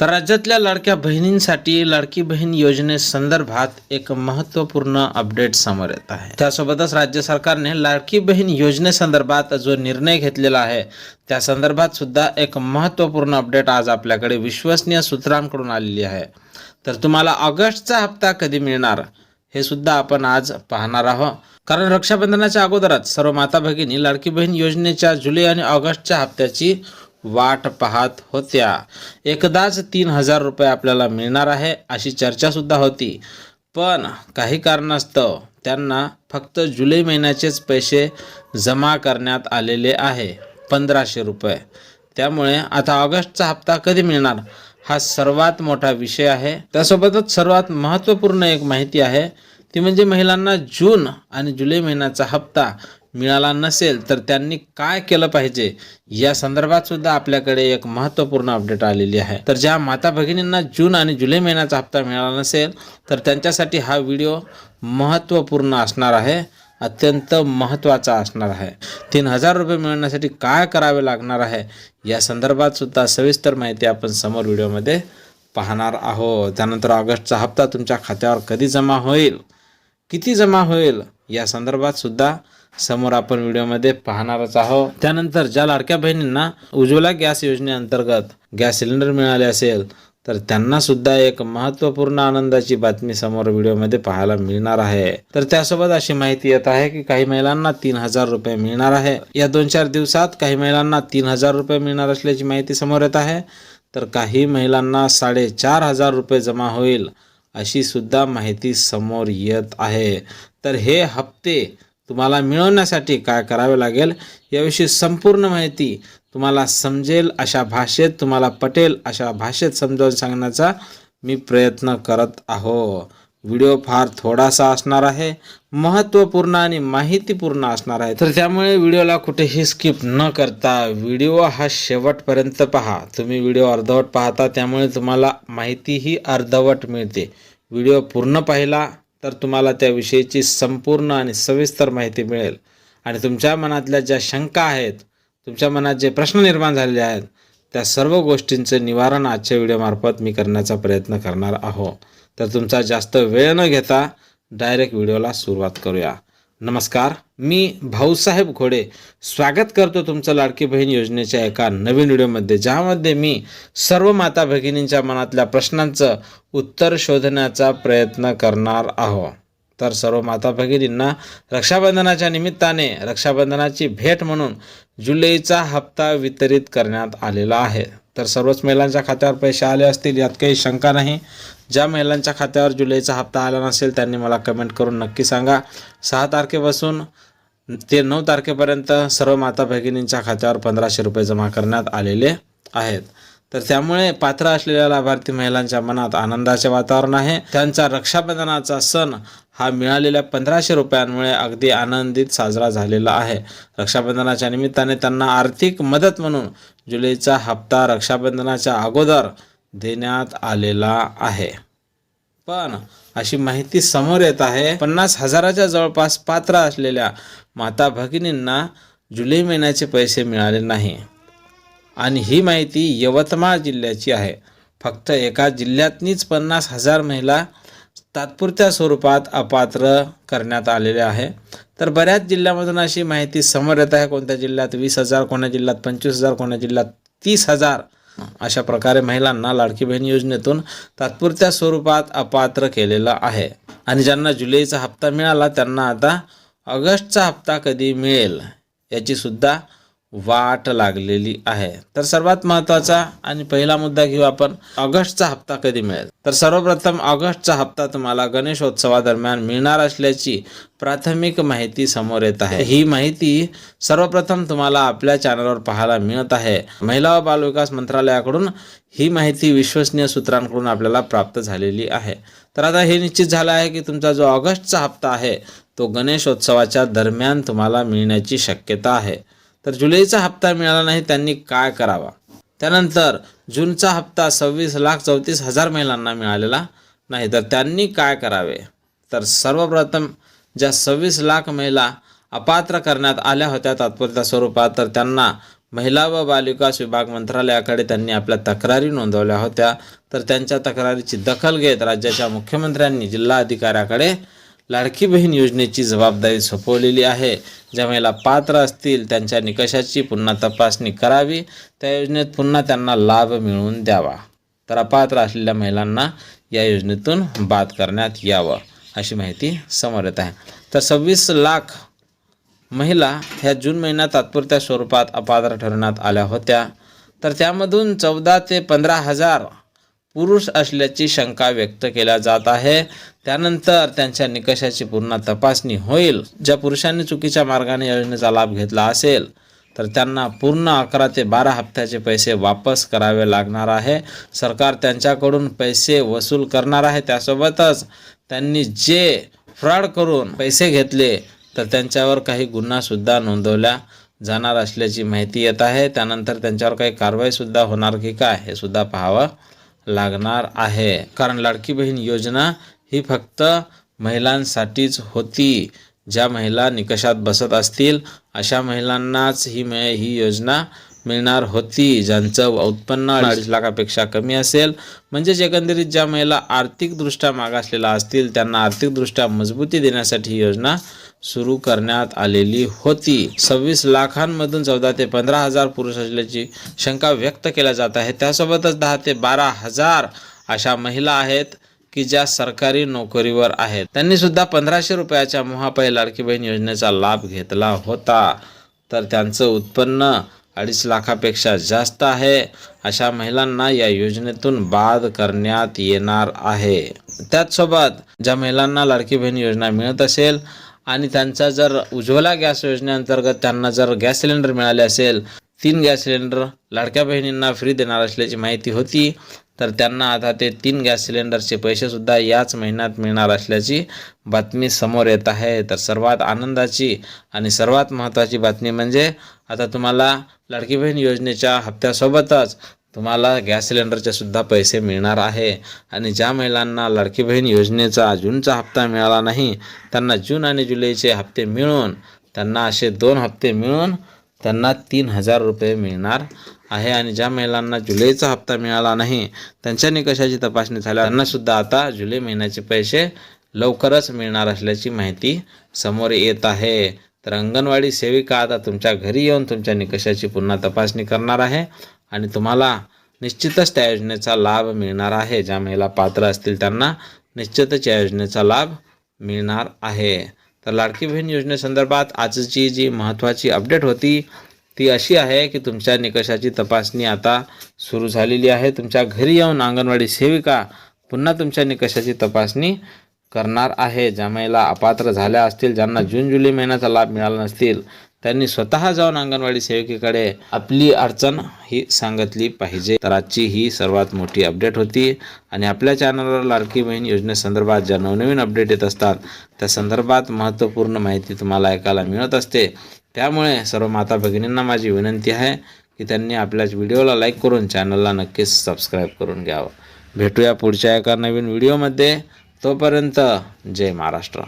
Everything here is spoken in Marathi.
तर राज्यातल्या लाडक्या बहिणींसाठी लाडकी बहीण योजनेसंदर्भात एक महत्त्वपूर्ण अपडेट समोर येत आहे. त्यासोबतच राज्य सरकारने लाडकी बहीण योजनेसंदर्भात जो निर्णय घेतलेला आहे त्या संदर्भात सुद्धा एक महत्त्वपूर्ण अपडेट आज आपल्याकडे विश्वसनीय सूत्रांकडून आलेली आहे. तर तुम्हाला ऑगस्टचा हप्ता कधी मिळणार हे सुद्धा आपण आज पाहणार आहोत. कारण रक्षाबंधनाच्या अगोदरच सर्व माता भगिनी लाडकी बहीण योजनेच्या जुलै आणि ऑगस्टच्या हप्त्याची वाट पाहत होत्या. एकदाच तीन हजार रुपये आपल्याला मिळणार आहे अशी चर्चासुद्धा होती. पण काही कारणास्तव त्यांना फक्त जुलै महिन्याचेच पैसे जमा करण्यात आलेले आहे पंधराशे रुपये. त्यामुळे आता ऑगस्टचा हप्ता कधी मिळणार? हा सर्वात मोठा विषय आहे. त्यासोबतच सर्वात महत्त्वपूर्ण एक माहिती आहे ती म्हणजे महिलांना जून आणि जुलै महिन्याचा हप्ता मिळाला नसेल तर त्यांनी काय केलं पाहिजे? या संदर्भात सुद्धा आपल्याकडे एक महत्त्वपूर्ण अपडेट आलेली आहे. तर ज्या माता भगिनींना जून आणि जुलै महिन्याचा हप्ता मिळाला नसेल तर त्यांच्यासाठी हा व्हिडिओ महत्त्वपूर्ण असणार आहे अत्यंत महत्त्वाचा असणार आहे. तीन हजार रुपये मिळवण्यासाठी काय करावे लागणार आहे या संदर्भात सुद्धा सविस्तर माहिती आपण समोर व्हिडिओमध्ये पाहणार आहोत. त्यानंतर ऑगस्टचा हप्ता तुमच्या खात्यावर कधी जमा होईल किती जमा होईल या संदर्भात सुद्धा समोर आपण व्हिडिओमध्ये पाहणारच आहोत. त्यानंतर ज्या लाडक्या बहिणींना उज्ज्वला गॅस योजनेअंतर्गत गॅस सिलेंडर मिळाले असेल तर त्यांना सुद्धा एक महत्त्वपूर्ण आनंदाची बातमी समोर व्हिडिओमध्ये पाहायला मिळणार आहे. तर त्यासोबत अशी माहिती येत आहे की काही महिलांना तीन हजार रुपये मिळणार आहे. या दोन चार दिवसात काही महिलांना तीन हजार रुपये मिळणार असल्याची माहिती समोर येत आहे. तर काही महिलांना साडेचार हजार रुपये जमा होईल अशी सुद्धा माहिती समोर येत आहे. तर हे हप्ते तुम्हाला मिळवण्यासाठी काय करावे लागेल याविषयी संपूर्ण माहिती तुम्हाला समजेल अशा भाषेत तुम्हाला पटेल अशा भाषेत समजावून सांगण्याचा मी प्रयत्न करत आहो. व्हिडिओ फार थोडासा असणार आहे महत्त्वपूर्ण आणि माहितीपूर्ण असणार आहे. तर त्यामुळे व्हिडिओला कुठेही स्किप न करता व्हिडिओ हा शेवटपर्यंत पहा. तुम्ही व्हिडिओ अर्धवट पाहता त्यामुळे तुम्हाला माहितीही अर्धवट मिळते. व्हिडिओ पूर्ण पाहिला तर तुम्हाला त्याविषयीची संपूर्ण आणि सविस्तर माहिती मिळेल. आणि तुमच्या मनातल्या ज्या शंका आहेत तुमच्या मनात जे प्रश्न निर्माण झालेले आहेत त्या सर्व गोष्टींचं निवारण आजच्या व्हिडिओमार्फत मी करण्याचा प्रयत्न करणार आहो. तर तुमचा जास्त वेळ न घेता डायरेक्ट व्हिडिओला सुरुवात करूया. नमस्कार. मी भाऊसाहेब घोडे स्वागत करतो तुमचं लाडकी बहीण योजनेच्या एका नवीन व्हिडिओमध्ये ज्यामध्ये मी सर्व माता भगिनींच्या मनातल्या प्रश्नांचं उत्तर शोधण्याचा प्रयत्न करणार आहो तर सर्व माता भगिनींना रक्षाबंधनाच्या निमित्ताने रक्षाबंधनाची भेट म्हणून जुलैचा हप्ता वितरित करण्यात आलेला आहे. तर सर्वच महिलांच्या खात्यावर पैसे आले असतील यात काही शंका नाही. ज्या महिलांच्या खात्यावर जुलैचा हप्ता आला नसेल त्यांनी मला कमेंट करून नक्की सांगा. सहा तारखेपासून ते नऊ तारखेपर्यंत सर्व माता भगिनींच्या खात्यावर पंधराशे रुपये जमा करण्यात आलेले आहेत. तर त्यामुळे पात्र असलेल्या लाभार्थी महिलांच्या मनात आनंदाचे वातावरण आहे. त्यांचा रक्षाबंधनाचा सण हा मिळालेल्या पंधराशे रुपयांमुळे अगदी आनंदित साजरा झालेला आहे. रक्षाबंधनाच्या निमित्ताने त्यांना आर्थिक मदत म्हणून जुलैचा हप्ता रक्षाबंधनाच्या अगोदर देण्यात आलेला आहे. पण अशी माहिती समोर येत आहे. पन्नास हजाराच्या जवळपास पात्र असलेल्या माता भगिनींना जुलै महिन्याचे पैसे मिळाले नाही. आणि ही माहिती यवतमाळ जिल्ह्याची आहे. फक्त एका जिल्ह्यातनीच पन्नास हजार महिला तात्पुरत्या स्वरूपात अपात्र करण्यात आलेले आहे. तर बऱ्याच जिल्ह्यामधून अशी माहिती समोर येत आहे. कोणत्या जिल्ह्यात वीस हजार कोणा जिल्ह्यात पंचवीस हजार कोणा जिल्ह्यात तीस हजार अशा प्रकारे महिलांना लाडकी बहीण योजनेतून तात्पुरत्या स्वरूपात अपात्र केलेलं आहे. आणि ज्यांना जुलैचा हप्ता मिळाला त्यांना आता ऑगस्टचा हप्ता कधी मिळेल याची सुद्धा वाट लागलेली आहे. तर सर्वात महत्त्वाचा आणि पहिला मुद्दा घेऊ आपण ऑगस्टचा हप्ता कधी मिळेल? तर सर्वप्रथम ऑगस्टचा हप्ता तुम्हाला गणेशोत्सवादरम्यान मिळणार असल्याची प्राथमिक माहिती समोर येत आहे. ही माहिती सर्वप्रथम तुम्हाला आपल्या चॅनलवर पाहायला मिळत आहे. महिला व बालविकास मंत्रालयाकडून ही माहिती विश्वसनीय सूत्रांकडून आपल्याला प्राप्त झालेली आहे. तर आता हे निश्चित झालं आहे की तुमचा जो ऑगस्टचा हप्ता आहे तो गणेशोत्सवाच्या दरम्यान तुम्हाला मिळण्याची शक्यता आहे. तर जुलैचा हप्ता मिळाला नाही त्यांनी काय करावा? त्यानंतर जूनचा हप्ता सव्वीस लाख चौतीस हजार महिलांना मिळालेला नाही तर त्यांनी काय करावे? तर सर्वप्रथम ज्या सव्वीस लाख महिला अपात्र करण्यात आल्या होत्या तात्पुरत्या स्वरूपात तर त्यांना महिला व बालविकास विभाग मंत्रालयाकडे त्यांनी आपल्या तक्रारी नोंदवल्या होत्या. तर त्यांच्या तक्रारीची दखल घेत राज्याच्या मुख्यमंत्र्यांनी जिल्हाधिकाऱ्याकडे लाडकी बहीण योजनेची जबाबदारी सोपवलेली आहे. ज्या महिला पात्र असतील त्यांच्या निकषाची पुन्हा तपासणी करावी. त्या योजनेत पुन्हा त्यांना लाभ मिळवून द्यावा. तर अपात्र असलेल्या महिलांना या योजनेतून बाद करण्यात यावं अशी माहिती समोर येत आहे. तर सव्वीस लाख महिला ह्या जून महिन्यात तात्पुरत्या स्वरूपात अपात्र ठरवण्यात आल्या होत्या. तर त्यामधून चौदा ते पंधरा हजार पुरुष असल्याची शंका व्यक्त केल्या जात आहे. त्यानंतर त्यांच्या निकषाची पूर्ण तपासणी होईल. ज्या पुरुषांनी चुकीच्या मार्गाने योजनेचा लाभ घेतला असेल तर त्यांना पूर्ण अकरा ते बारा हप्त्याचे पैसे वापस करावे लागणार आहे. सरकार त्यांच्याकडून पैसे वसूल करणार आहे. त्यासोबतच त्यांनी जे फ्रॉड करून पैसे घेतले तर त्यांच्यावर काही गुन्हासुद्धा नोंदवल्या जाणार असल्याची माहिती येत आहे. त्यानंतर त्यांच्यावर काही कारवाईसुद्धा होणार की काय हे सुद्धा पाहावं लागणार आहे. कारण लाडकी बहीण योजना ही फक्त महिलांसाठीच होती. ज्या महिला निकषात बसत असतील अशा महिलांनाच ही मे ही योजना मिळणार होती. ज्यांचं उत्पन्न अडीच लाखापेक्षा कमी असेल म्हणजेच एकंदरीत ज्या महिला आर्थिकदृष्ट्या मागासलेल्या असतील त्यांना आर्थिकदृष्ट्या मजबूती देण्यासाठी ही योजना सुरू करण्यात आलेली होती. सव्वीस लाखांमधून चौदा ते पंधरा हजार पुरुष असल्याची शंका व्यक्त केल्या जात आहे. त्यासोबतच दहा ते बारा हजार अशा महिला आहेत की ज्या सरकारी नोकरीवर आहेत. त्यांनी सुद्धा पंधराशे रुपयाच्या मोहापाई लाडकी बहीण योजनेचा लाभ घेतला होता. तर त्यांचं उत्पन्न अडीच लाखापेक्षा जास्त आहे अशा महिलांना या योजनेतून बाद करण्यात येणार आहे. त्याचसोबत ज्या महिलांना लाडकी बहीण योजना मिळत असेल आणि त्यांचा जर उज्ज्वला गॅस योजनेअंतर्गत त्यांना जर गॅस सिलेंडर मिळाले असेल तीन गॅस सिलेंडर लाडक्या बहिणींना फ्री देणार असल्याची माहिती होती तर त्यांना आता ते तीन गॅस सिलेंडरचे पैसेसुद्धा याच महिन्यात मिळणार असल्याची बातमी समोर येत आहे. तर सर्वात आनंदाची आणि सर्वात महत्त्वाची बातमी म्हणजे आता तुम्हाला लाडकी बहीण योजनेच्या हप्त्यासोबतच तुम्हाला गॅस सिलेंडरचे सुद्धा पैसे मिळणार आहे. आणि ज्या महिलांना लाडकी बहीण योजनेचा जूनचा हप्ता मिळाला नाही त्यांना जून आणि जुलैचे हप्ते मिळून त्यांना असे दोन हप्ते मिळून त्यांना तीन हजार रुपये मिळणार आहे. आणि ज्या महिलांना जुलैचा हप्ता मिळाला नाही त्यांच्या निकषाची तपासणी झाल्या त्यांनासुद्धा आता जुलै महिन्याचे पैसे लवकरच मिळणार असल्याची माहिती समोर येत आहे. तर अंगणवाडी सेविका आता तुमच्या घरी येऊन तुमच्या निकषाची पुन्हा तपासणी करणार आहे. आणि तुम्हाला निश्चितच त्या योजनेचा लाभ मिळणार आहे. ज्या महिला पात्र असतील त्यांना निश्चितच या योजनेचा लाभ मिळणार आहे. तर लाडकी बहीण योजनेसंदर्भात आजची जी महत्त्वाची अपडेट होती ती अशी आहे की तुमच्या निकषाची तपासणी आता सुरू झालेली आहे. तुमच्या घरी येऊन अंगणवाडी सेविका पुन्हा तुमच्या निकषाची तपासणी करणार आहे. ज्या महिला अपात्र झाल्या असतील ज्यांना जून जुलै महिन्याचा लाभ मिळाला नसतील त्यांनी स्वतः जाऊन अंगणवाडी सेविकेकडे आपली अडचण ही सांगितली पाहिजे. तर आजची ही सर्वात मोठी अपडेट होती आणि आपल्या चॅनलवर लाडकी बहीण योजनेसंदर्भात ज्या नवनवीन अपडेट येत असतात त्या संदर्भात महत्त्वपूर्ण माहिती तुम्हाला ऐकायला मिळत असते. त्यामुळे सर्व माता भगिनींना माझी विनंती आहे की त्यांनी आपल्याच व्हिडिओला लाईक करून चॅनलला नक्कीच सबस्क्राईब करून घ्यावं. भेटूया पुढच्या एका नवीन व्हिडिओमध्ये तोपर्यंत जय महाराष्ट्र.